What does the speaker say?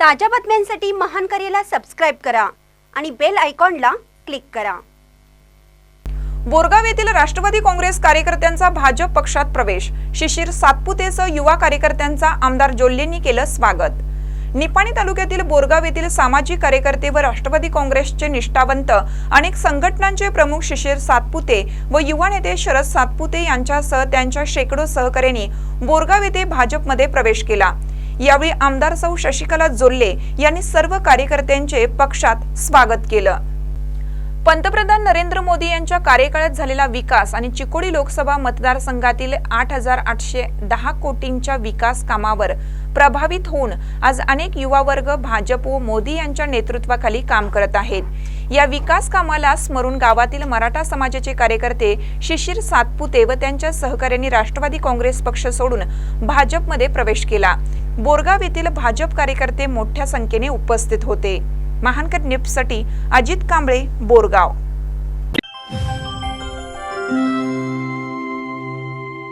ताज्या बातम्यांसाठी महान करेला सबस्क्राईब करा आणि बेल आयकॉनला क्लिक करा. बोरगाव येथील राष्ट्रवादी काँग्रेस कार्यकर्त्यांचा भाजप पक्षात प्रवेश. शिशिर सातपुतेसह युवा कार्यकर्त्यांचा आमदार जोल्लेंनी केलं स्वागत. निपाणी तालुक्यातील बोरगाव येथील सामाजिक कार्यकर्ते व राष्ट्रवादी काँग्रेसचे निष्ठावंत अनेक संघटनांचे प्रमुख शिशिर सातपुते व युवा नेते शरद सातपुते यांच्यासह त्यांच्या शेकडो सहकाऱ्यांनी बोरगाव येथे भाजपमध्ये प्रवेश केला. यावेळी आमदार सौ शशिकला जोल्ले यांनी सर्व कार्यकर्त्यांचे पक्षात स्वागत केलं. पंतप्रधान नरेंद्र मोदी यांच्या कार्यकाळात झालेला विकास आणि चिकोडी लोकसभा मतदारसंघातील आठ हजार आठशे दहा कोटींच्या विकास कामावर प्रभावित होऊन आज अनेक युवा वर्ग भाजप व मोदी यांच्या नेतृत्वाखाली काम करत आहेत. या विकास कामाला स्मरून गावातील मराठा समाजाचे कार्यकर्ते शिशिर सातपुते व त्यांच्या सहकाऱ्यांनी राष्ट्रवादी काँग्रेस पक्ष सोडून भाजपमध्ये प्रवेश केला. बोरगाव येथील भाजप कार्यकर्ते मोठ्या संख्येने उपस्थित होते. महानकर न्यूजसाठी अजित कांबळे बोरगाव.